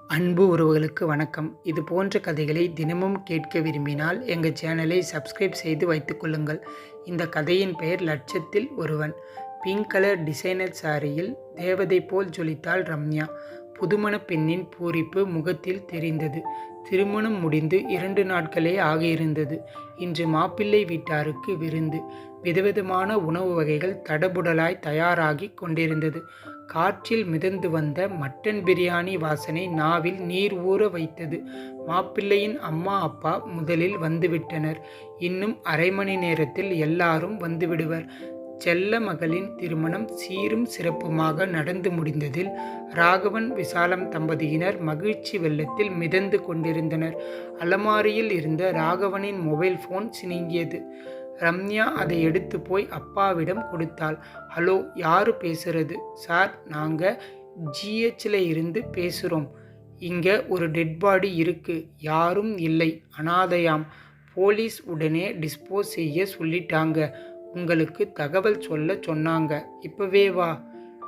அன்பு உறவுகளுக்கு வணக்கம். இது போன்ற கதைகளை தினமும் கேட்க விரும்பினால் எங்கள் சேனலை சப்ஸ்கிரைப் செய்து வைத்துக்கொள்ளுங்கள் இந்த கதையின் பெயர் லட்சத்தில் ஒருவன். பிங்க் கலர் டிசைனர் சாரியில் தேவதை போல் ஜொலித்தாள் ரம்யா. புதுமண பெண்ணின் பூரிப்பு முகத்தில் தெரிந்தது. திருமணம் முடிந்து இரண்டு நாட்களே ஆகியிருந்தது. இன்று மாப்பிள்ளை வீட்டாருக்கு விருந்து. விதவிதமான உணவு வகைகள் தடபுடலாய் தயாராகி கொண்டிருந்தது. காற்றில் மிதந்து வந்த மட்டன் பிரியாணி வாசனை நாவில் நீர் ஊற வைத்தது. மாப்பிள்ளையின் அம்மா அப்பா முதலில் வந்துவிட்டனர். இன்னும் அரை மணி நேரத்தில் எல்லாரும் வந்துவிடுவர். செல்ல மகளின் திருமணம் சீரும் சிறப்புமாக நடந்து முடிந்ததில் ராகவன் விசாலம் தம்பதியினர் மகிழ்ச்சி வெள்ளத்தில் மிதந்து கொண்டிருந்தனர். அலமாரியில் இருந்த ராகவனின் மொபைல் ஃபோன் சினிங்கியது. ரம்யா அதை எடுத்து போய் அப்பாவிடம் கொடுத்தாள். ஹலோ யாரு பேசுறது? சார் நாங்கள் ஜிஹெச்சில் இருந்து பேசுகிறோம் இங்கே ஒரு டெட் பாடி இருக்கு. யாரும் இல்லை. அனாதையாம். போலீஸ் உடனே டிஸ்போஸ் செய்ய சொல்லிட்டாங்க. உங்களுக்கு தகவல் சொல்ல சொன்னாங்க. இப்போவே வா.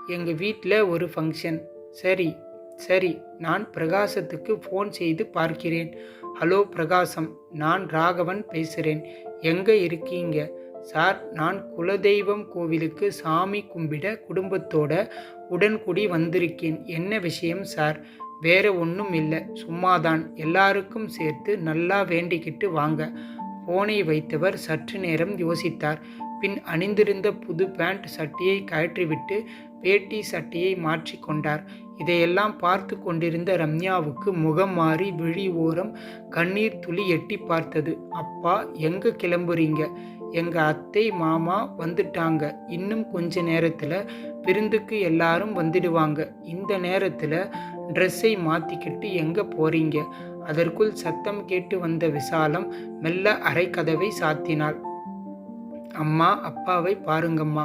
எங்கள் வீட்டில் ஒரு ஃபங்க்ஷன். சரி சரி. நான் பிரகாசத்துக்கு ஃபோன் செய்து பார்க்கிறேன். ஹலோ பிரகாசம். நான் ராகவன் பேசுகிறேன் எங்கே இருக்கீங்க? சார் நான் குலதெய்வம் கோவிலுக்கு சாமி கும்பிட குடும்பத்தோட உடன்குடி வந்திருக்கேன். என்ன விஷயம் சார்? வேற ஒன்றும் இல்லை. சும்மாதான். எல்லாருக்கும் சேர்த்து நல்லா வேண்டிக்கிட்டு வாங்க. போனை வைத்தவர் சற்று நேரம் யோசித்தார். பின் அணிந்திருந்த புது பேண்ட் சட்டையை கழற்றிவிட்டு வேட்டி சட்டையை மாற்றிக்கொண்டார். இதையெல்லாம் பார்த்து கொண்டிருந்த ரம்யாவுக்கு முகம் மாறி விழி ஓரம் கண்ணீர் துளி எட்டி பார்த்தது. அப்பா எங்க கிளம்புறீங்க? எங்க அத்தை மாமா வந்துட்டாங்க. இன்னும் கொஞ்ச நேரத்தில் விருந்துக்கு எல்லாரும் வந்துடுவாங்க. இந்த நேரத்தில் ட்ரெஸ்ஸை மாற்றிக்கிட்டு எங்கே போறீங்க? அதற்குள் சத்தம் கேட்டு வந்த விசாலம் மெல்ல அரைக்கதவை சாத்தினாள். அம்மா அப்பாவை பாருங்கம்மா.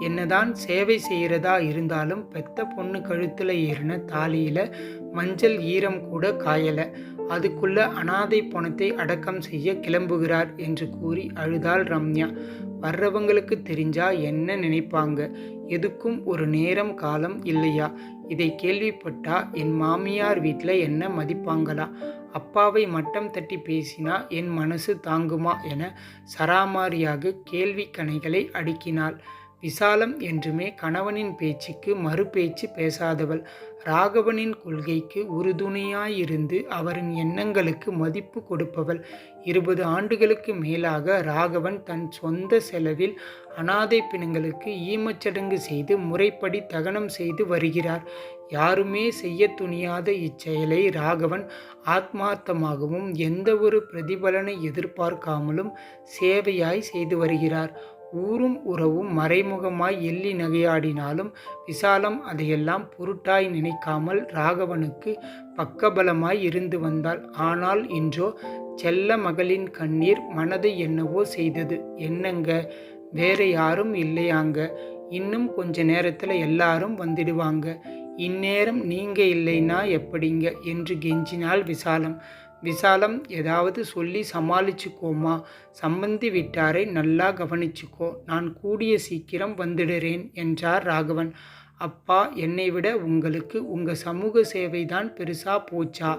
என்னதான் சேவை செய்கிறதா இருந்தாலும் பெத்த பொண்ணு கழுத்தில் ஏறின தாலியில் மஞ்சள் ஈரம் கூட காயலை. அதுக்குள்ள அனாதை பணத்தை அடக்கம் செய்ய கிளம்புகிறார் என்று கூறி அழுதாள் ரம்யா. வர்றவங்களுக்கு தெரிஞ்சா என்ன நினைப்பாங்க? எதுக்கும் ஒரு நேரம் காலம் இல்லையா? இதை கேள்விப்பட்டா என் மாமியார் வீட்டில் என்ன மதிப்பாங்களா? அப்பாவை மட்டம் தட்டி பேசினா என் மனசு தாங்குமா என சராமாரியாக கேள்வி கணைகளை அடுக்கினாள். விசாலம் என்றுமே கணவனின் பேச்சுக்கு மறுபேச்சு பேசாதவள். ராகவனின் கொள்கைக்கு உறுதுணையாயிருந்து அவரின் எண்ணங்களுக்கு மதிப்பு கொடுப்பவள். இருபது ஆண்டுகளுக்கு மேலாக ராகவன் தன் சொந்த செலவில் அனாதை பிணங்களுக்கு ஈமச்சடங்கு செய்து முறைப்படி தகனம் செய்து வருகிறார். யாருமே செய்ய துணியாத இச்செயலை ராகவன் ஆத்மார்த்தமாகவும் எந்தவொரு பிரதிபலனை எதிர்பார்க்காமலும் சேவையாய் செய்து வருகிறார். ஊரும் உறவும் மறைமுகமாய் எள்ளி நகையாடினாலும் விசாலம் அதையெல்லாம் பொருட்டாய் நினைக்காமல் ராகவனுக்கு பக்கபலமாய் இருந்து வந்தாள். ஆனால் இன்றோ செல்ல மகளின் கண்ணீர் மனதை என்னவோ செய்தது. என்னங்க? வேற யாரும் இல்லையாங்க? இன்னும் கொஞ்ச நேரத்தில் எல்லாரும் வந்துடுவாங்க. இந்நேரம் நீங்க இல்லைன்னா எப்படிங்க? என்று கெஞ்சினாள் விசாலம். விசாலம் ஏதாவது சொல்லி சமாளிச்சுக்கோமா? சம்பந்தி விட்டாரை நல்லா கவனிச்சுக்கோ. நான் கூடிய சீக்கிரம் வந்துடுறேன் என்றார் ராகவன். அப்பா என்னை விட உங்களுக்கு உங்கள் சமூக சேவை தான் பெருசாக போச்சா?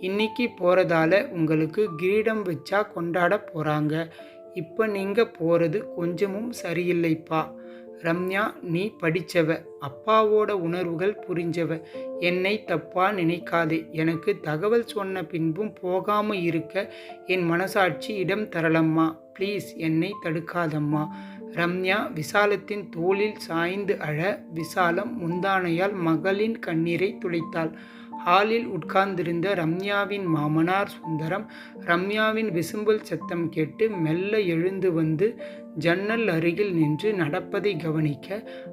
இன்னைக்கு போகிறதால உங்களுக்கு கிரீடம் வச்சா கொண்டாட போகிறாங்க இப்போ நீங்கள் போகிறது கொஞ்சமும் சரியில்லைப்பா. ரம்யா நீ படித்தவ அப்பாவோட உணர்வுகள் புரிஞ்சவ. என்னை தப்பா நினைக்காதே. எனக்கு தகவல் சொன்ன பின்பும் போகாம இருக்க. என் மனசாட்சி இடம் தரலம்மா. ப்ளீஸ் என்னை தடுக்காதம்மா. ரம்யா விசாலத்தின் தோளில் சாய்ந்து அழ விசாலம் முந்தானையால் மகளின் கண்ணீரை துளைத்தாள் ஹாலில் உட்கார்ந்திருந்த ரம்யாவின் மாமனார் சுந்தரம் ரம்யாவின் விசும்பல் சத்தம் கேட்டு மெல்ல எழுந்து வந்து ஜன்னல் அருகில் நின்று நடப்பதை கவனிக்க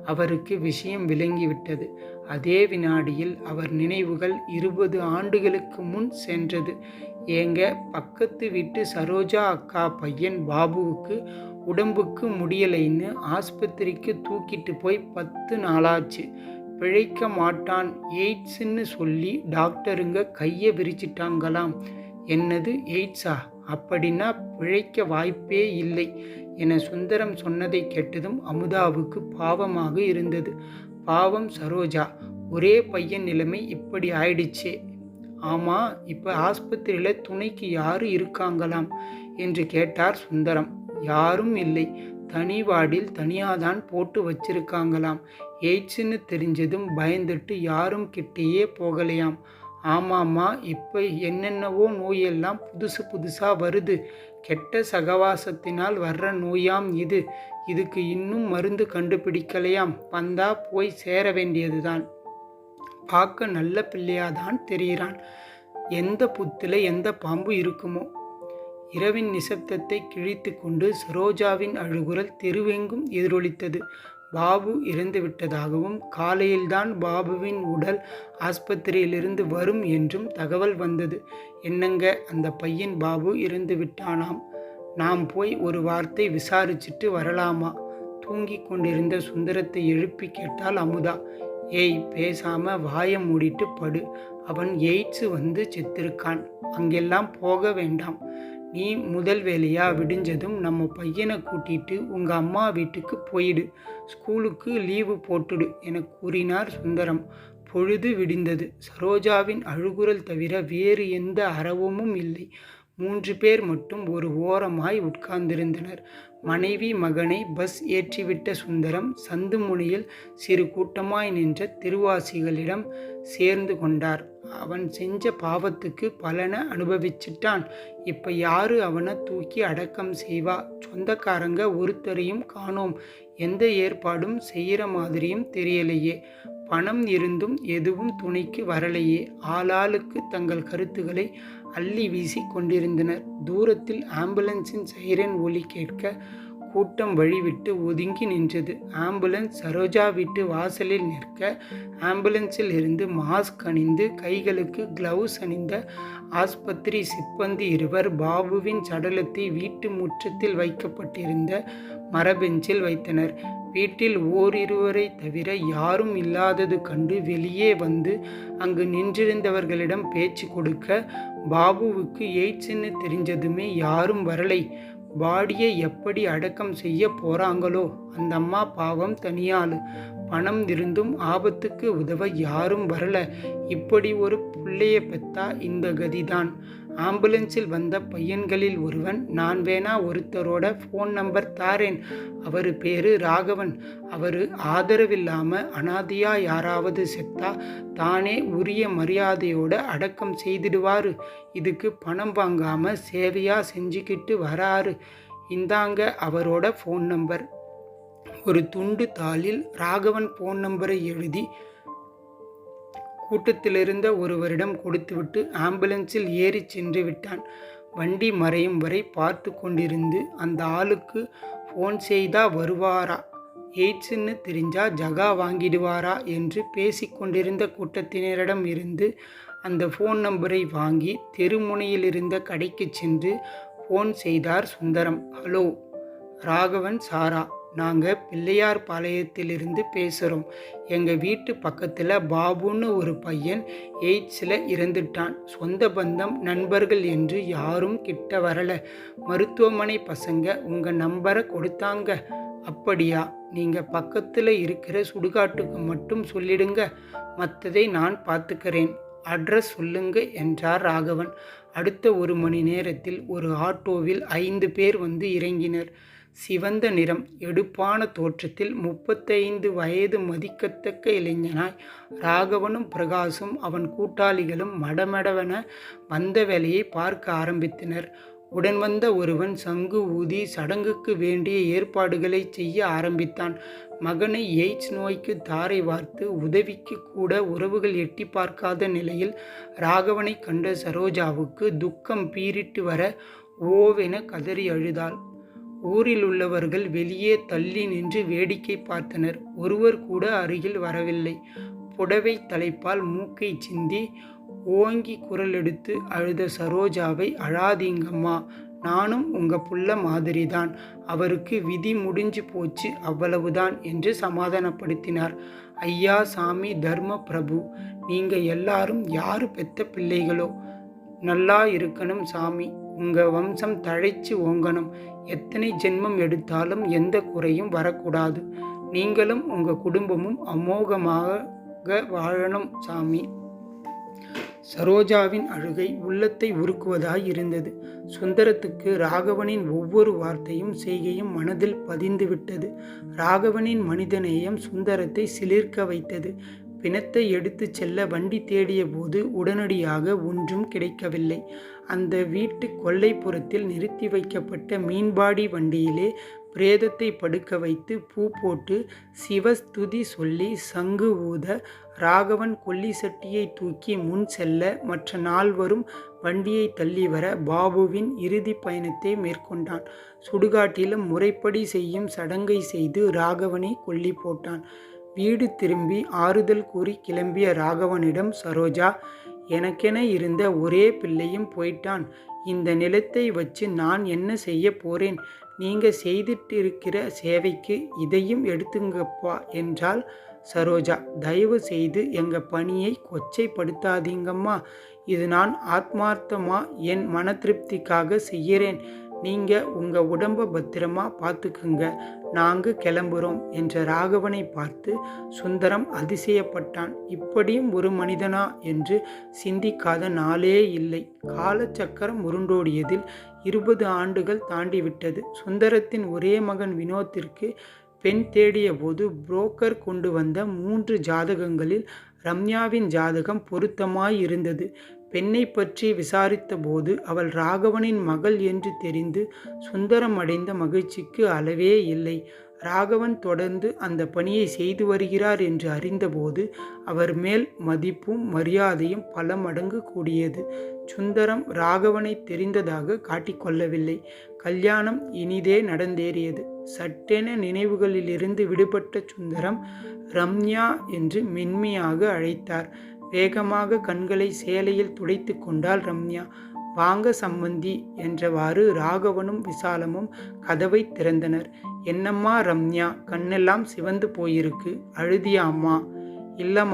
அவருக்கு விஷயம் விளங்கிவிட்டது. அதே வினாடியில் அவர் நினைவுகள் இருபது ஆண்டுகளுக்கு முன் சென்றது. ஏங்க பக்கத்து வீட்டு சரோஜா அக்கா பையன் பாபுவுக்கு உடம்புக்கு முடியலைன்னு ஆஸ்பத்திரிக்கு தூக்கிட்டு போய் பத்து நாளாச்சு. பிழைக்க மாட்டான் எய்ட்ஸ்ன்னு சொல்லி டாக்டருங்க கையை விரிச்சிட்டாங்களாம். என்னது எய்ட்ஸா? அப்படின்னா பிழைக்க வாய்ப்பே இல்லை என சுந்தரம் சொன்னதை கேட்டதும் அமுதாவுக்கு பாவமாக இருந்தது. பாவம் சரோஜா ஒரே பையன் நிலைமை இப்படி ஆயிடுச்சே. ஆமாம் இப்போ ஆஸ்பத்திரியில் துணைக்கு யாரு இருக்காங்களாம்? என்று கேட்டார் சுந்தரம். யாரும் இல்லை. தனி வார்டில் தனியாதான் போட்டு வச்சிருக்காங்களாம். எய்ட்ஸ்னு தெரிஞ்சதும் பயந்துட்டு யாரும் கிட்டேயே போகலையாம். ஆமாம்மா இப்போ என்னென்னவோ நோயெல்லாம் புதுசு புதுசாக வருது. கெட்ட சகவாசத்தினால் வர்ற நோயாம் இது. இதுக்கு இன்னும் மருந்து கண்டுபிடிக்கலையாம். வந்தா போய் சேர வேண்டியதுதான். பார்க்க நல்ல பிள்ளையாதான் தெரிகிறான். எந்த புத்தில் எந்த பாம்பு இருக்குமோ. இரவின் நிசப்தத்தை கிழித்து கொண்டு சரோஜாவின் அழுகுரல் தெருவெங்கும் எதிரொலித்தது. பாபு இறந்து விட்டதாகவும் காலையில்தான் பாபுவின் உடல் ஆஸ்பத்திரியிலிருந்து வரும் என்றும் தகவல் வந்தது. என்னங்க அந்த பையன் பாபு இறந்து விட்டானாம் நாம் போய் ஒரு வார்த்தை விசாரிச்சிட்டு வரலாமா? தூங்கிக் கொண்டிருந்த சுந்தரத்தை எழுப்பி கேட்டால் அமுதா ஏய் பேசாம வாயை மூடிட்டு படு. அவன் எய்ட்ஸு வந்து செத்திருக்கான். அங்கெல்லாம் போக வேண்டாம். நீ முதல் வேலையா விடிஞ்சதும் நம்ம பையனை கூட்டிட்டு உங்க அம்மா வீட்டுக்கு போயிடு. ஸ்கூலுக்கு லீவு போட்டுடு என கூறினார் சுந்தரம். பொழுது விடிந்தது. சரோஜாவின் அழுகுரல் தவிர வேறு எந்த அரவமும் இல்லை. மூன்று பேர் மட்டும் ஒரு ஓரமாய் உட்கார்ந்திருந்தனர். மனைவி மகனை பஸ் ஏற்றிவிட்ட சுந்தரம் சந்து முனையில் சிறு கூட்டமாய் நின்ற திருவாசிகளிடம் சேர்ந்து கொண்டார். அவன் செஞ்ச பாவத்துக்கு பலனை அனுபவிச்சிட்டான். இப்போ யாரு அவனை தூக்கி அடக்கம் செய்வா? சொந்தக்காரங்க ஒருத்தரையும் காணோம். எந்த ஏற்பாடும் செய்கிற மாதிரியும் தெரியலையே. பணம் இருந்தும் எதுவும் துணைக்கு வரலையே. ஆளாளுக்கு தங்கள் கருத்துக்களை அள்ளி வீசி கொண்டிருந்தனர். தூரத்தில் ஆம்புலன்ஸின் சைரன் ஒலி கேட்க கூட்டம் வழிவிட்டு ஒதுங்கி நின்றது. ஆம்புலன்ஸ் சரோஜா வீட்டு வாசலில் நிற்க ஆம்புலன்ஸில் இருந்து மாஸ்க் அணிந்து கைகளுக்கு கிளவுஸ் அணிந்த ஆஸ்பத்திரி சிப்பந்தி இருவர் பாபுவின் சடலத்தை வீட்டு முற்றத்தில் வைக்கப்பட்டிருந்த மரபெஞ்சில் வைத்தனர். வீட்டில் ஓரிருவரை தவிர யாரும் இல்லாதது கண்டு வெளியே வந்து அங்கு நின்றிருந்தவர்களிடம் பேச்சு கொடுக்க பாபுவுக்கு எய்ட்ஸ்ன்னு தெரிஞ்சதுமே யாரும் வரலை. பாடியை எப்படி அடக்கம் செய்ய போறாங்களோ அந்த அம்மா பாவம் தனியாளு. பணம் இருந்தும் ஆபத்துக்கு உதவ யாரும் வரல. இப்படி ஒரு பிள்ளைய பெத்தா இந்த கதிதான். ஆம்புலன்ஸில் வந்த பையன்களில் ஒருவன் நான் வேணா ஒருத்தரோட ஃபோன் நம்பர் தாரேன். அவர் பேரு ராகவன். அவர் ஆதரவில்லாமல் அனாதியா யாராவது செத்தா தானே உரிய மரியாதையோட அடக்கம் செய்திடுவாரு. இதுக்கு பணம் வாங்காம சேவையா செஞ்சுக்கிட்டு வராரு. இந்தாங்க அவரோட ஃபோன் நம்பர் ஒரு துண்டு தாளில் ராகவன் ஃபோன் நம்பரை எழுதி கூட்டத்திலிருந்த ஒருவரிடம் கொடுத்துவிட்டு ஆம்புலன்ஸில் ஏறி சென்று விட்டான். வண்டி மறையும் வரை பார்த்து கொண்டிருந்து அந்த ஆளுக்கு ஃபோன் செய்தா வருவாரா? எய்ட்ஸ்ன்னு தெரிஞ்சா ஜகா வாங்கிடுவாரா? என்று பேசிக்கொண்டிருந்த கூட்டத்தினரிடம் இருந்து அந்த ஃபோன் நம்பரை வாங்கி தெருமுனையில் இருந்த கடைக்கு சென்று ஃபோன் செய்தார் சுந்தரம். ஹலோ ராகவன் சாரா. நாங்கள் பிள்ளையார் பாளையத்திலிருந்து பேசுகிறோம் எங்கள் வீட்டு பக்கத்தில் பாபுன்னு ஒரு பையன் எய்ட்ஸில் இறந்துட்டான். சொந்த பந்தம் நண்பர்கள் என்று யாரும் கிட்ட வரலை. மருத்துவமனை பசங்க உங்கள் நம்பரை கொடுத்தாங்க. அப்படியா? நீங்கள் பக்கத்தில் இருக்கிற சுடுகாட்டுக்கு மட்டும் சொல்லிடுங்க. மற்றதை நான் பார்த்துக்கிறேன் அட்ரஸ் சொல்லுங்க என்றார் ராகவன். அடுத்த ஒரு மணி நேரத்தில் ஒரு ஆட்டோவில் ஐந்து பேர் வந்து இறங்கினர். சிவந்த நிறம் எடுப்பான தோற்றத்தில் முப்பத்தைந்து வயது மதிக்கத்தக்க இளைஞனாய் ராகவனும் பிரகாசும் அவன் கூட்டாளிகளும் மடமடவென வந்த வேலையை பார்க்க ஆரம்பித்தனர். உடன் வந்த ஒருவன் சங்கு ஊதி சடங்குக்கு வேண்டிய ஏற்பாடுகளை செய்ய ஆரம்பித்தான். மகனை எய்ட்ஸ் நோய்க்கு தாரை வார்த்து உதவிக்கு கூட உறவுகள் எட்டி பார்க்காத நிலையில் ராகவனை கண்ட சரோஜாவுக்கு துக்கம் பீரிட்டு வர ஓவென கதறி அழுதாள். ஊரில் உள்ளவர்கள் வெளியே தள்ளி நின்று வேடிக்கை பார்த்தனர். ஒருவர் கூட அருகில் வரவில்லை. புடவை தலைப்பால் மூக்கை சிந்தி ஓங்கி குரல் எடுத்து அழுத சரோஜாவை அழாதீங்கம்மா நானும் உங்க புள்ள மாதிரிதான். அவருக்கு விதி முடிஞ்சு போச்சு அவ்வளவுதான் என்று சமாதானப்படுத்தினார். ஐயா சாமி தர்ம பிரபு நீங்க எல்லாரும் யாரு பெத்த பிள்ளைகளோ? நல்லா இருக்கணும் சாமி. உங்க வம்சம் தழைச்சு ஓங்கணும். எத்தனை ஜென்மம் எடுத்தாலும் எந்த குறையும் வரக்கூடாது. நீங்களும் உங்கள் குடும்பமும் அமோகமாக வாழணும் சாமி. சரோஜாவின் அழுகை உள்ளத்தை உருக்குவதாய் இருந்தது. சுந்தரத்துக்கு ராகவனின் ஒவ்வொரு வார்த்தையும் செய்கையும் மனதில் பதிந்துவிட்டது ராகவனின் மனிதநேயம் சுந்தரத்தை சிலிர்க்க வைத்தது. பிணத்தை எடுத்துச் செல்ல வண்டி தேடிய போது உடனடியாக ஒன்றும் கிடைக்கவில்லை. அந்த வீட்டு கொல்லைப்புறத்தில் நிறுத்தி வைக்கப்பட்ட மீன்பாடி வண்டியிலே பிரேதத்தை படுக்க வைத்து பூ போட்டு சிவஸ்துதி சொல்லி சங்கு ஊத ராகவன் கொல்லி சட்டியை தூக்கி முன் செல்ல மற்ற நால்வரும் வண்டியை தள்ளி வர பாபுவின் இறுதி பயணத்தை மேற்கொண்டான். சுடுகாட்டிலும் முறைப்படி செய்யும் சடங்கை செய்து ராகவனை கொல்லி போட்டான். வீடு திரும்பி ஆறுதல் கூறி கிளம்பிய ராகவனிடம் சரோஜா எனக்கென இருந்த ஒரே பிள்ளையும் போயிட்டான். இந்த நிலத்தை வச்சு நான் என்ன செய்ய போறேன்? நீங்க செய்துட்டு இருக்கிற சேவைக்கு இதையும் எடுத்துங்கப்பா என்றால் சரோஜா. தயவு செய்து எங்க பணியை கொச்சைப்படுத்தாதீங்கம்மா. இது நான் ஆத்மார்த்தமா என் மன திருப்திக்காக செய்கிறேன் நீங்கள் உங்கள் உடம்பை பத்திரமா பார்த்துக்குங்க நாங்கள் கிளம்புறோம் என்ற ராகவனை பார்த்து சுந்தரம் அதிசயப்பட்டான். இப்படியும் ஒரு மனிதனா என்று சிந்திக்காத நாளே இல்லை. காலச்சக்கரம் உருண்டோடியதில் இருபது ஆண்டுகள் தாண்டிவிட்டது. சுந்தரத்தின் ஒரே மகன் வினோத்திற்கு பெண் தேடிய போது புரோக்கர் கொண்டு வந்த மூன்று ஜாதகங்களில் ரம்யாவின் ஜாதகம் பொருத்தமாய் இருந்தது. பெண்ணை பற்றி விசாரித்தபோது அவள் ராகவனின் மகள் என்று தெரிந்து சுந்தரம் அடைந்த மகிழ்ச்சிக்கு அளவே இல்லை. ராகவன் தொடர்ந்து அந்த பணியை செய்து வருகிறார் என்று அறிந்தபோது அவர் மேல் மதிப்பும் மரியாதையும் பல மடங்கு கூடியது. சுந்தரம் ராகவனை தெரிந்ததாக காட்டிக்கொள்ளவில்லை கல்யாணம் இனிதே நடந்தேறியது. சட்டென நினைவுகளிலிருந்து விடுபட்ட சுந்தரம் ரம்யா என்று மென்மையாக அழைத்தார். வேகமாக கண்களை சேலையில் துடைத்து கொண்டாள் ரம்யா. வாங்க சம்பந்தி என்றவாறு ராகவனும் விசாலமும் கதவை திறந்தனர். என்னம்மா ரம்யா கண்ணெல்லாம் சிவந்து போயிருக்கு. அழுதியாம்மா இல்ல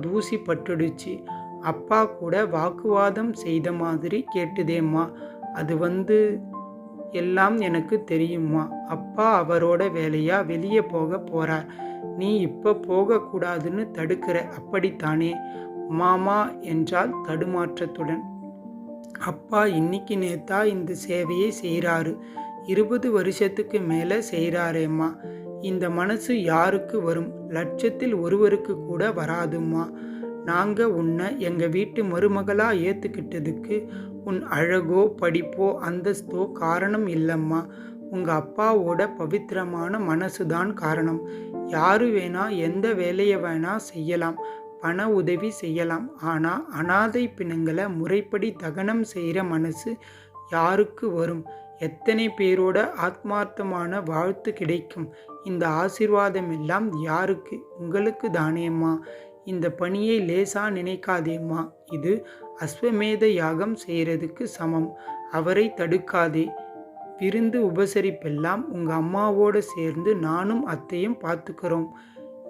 தூசி பட்டுடுச்சு. அப்பா கூட வாக்குவாதம் செய்த மாதிரி கேட்டுதேம்மா. அது வந்து எல்லாம் எனக்கு தெரியுமா அப்பா அவரோட வேலையா? வெளியே போக போறார். நீ இப்போ போகக்கூடாதுன்னு தடுக்கிற. அப்படித்தானே? மாமா என்றால் தடுமாற்றத்துடன். அப்பா இன்னைக்கு நேத்தா இந்த சேவையை செய்கிறாரு இருபது வருஷத்துக்கு மேலே செய்கிறாரேம்மா இந்த மனசு யாருக்கு வரும்? லட்சத்தில் ஒருவருக்கு கூட வராதும்மா. நாங்கள் உன்னை எங்கள் வீட்டு மருமகளாக ஏற்றுக்கிட்டதுக்கு உன் அழகோ படிப்போ அந்தஸ்தோ காரணம் இல்லைம்மா. உங்கள் அப்பாவோட பவித்திரமான மனசு தான் காரணம். யாரு வேணா எந்த வேலையை வேணா செய்யலாம். பண உதவி செய்யலாம். ஆனால் அனாதை பிணங்களை முறைப்படி தகனம் செய்கிற மனசு யாருக்கு வரும்? எத்தனை பேரோட ஆத்மார்த்தமான வாழ்த்து கிடைக்கும்? இந்த ஆசிர்வாதம் எல்லாம் யாருக்கு? உங்களுக்கு தானேம்மா. இந்த பணியை லேசா நினைக்காதேம்மா. இது அஸ்வமேத யாகம் செய்கிறதுக்கு சமம். அவரை தடுக்காதே. விருந்து உபசரிப்பெல்லாம் உங்கள் அம்மாவோடு சேர்ந்து நானும் அத்தையும் பார்த்துக்கிறோம்.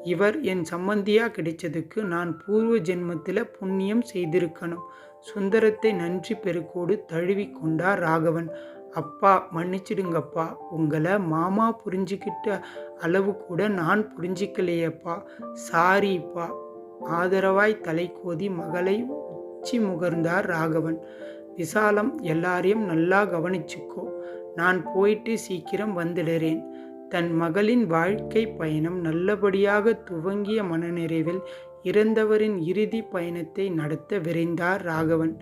இவர் என் சம்பந்தியாக கிடைச்சதுக்கு நான் பூர்வ ஜென்மத்தில் புண்ணியம் செய்திருக்கணும். சுந்தரத்தை நன்றி பெருக்கோடு தழுவி கொண்டார் ராகவன். அப்பா மன்னிச்சிடுங்கப்பா. உங்களை மாமா புரிஞ்சுக்கிட்ட அளவு கூட நான் புரிஞ்சிக்கலையப்பா. சாரிப்பா. ஆதரவாய் தலை கோதி மகளை உச்சி முகர்ந்தார் ராகவன். விசாலம் எல்லாரையும் நல்லா கவனிச்சுக்கோ. நான் போயிட்டு சீக்கிரம் வந்துடுறேன். தன் மகளின் வாழ்க்கை பயணம் நல்லபடியாக துவங்கிய மனநிறைவில் இறந்தவரின் இறுதி பயணத்தை நடத்த விரைந்தார் ராகவன்.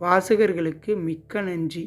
வாசகர்களுக்கு மிக்க நன்றி.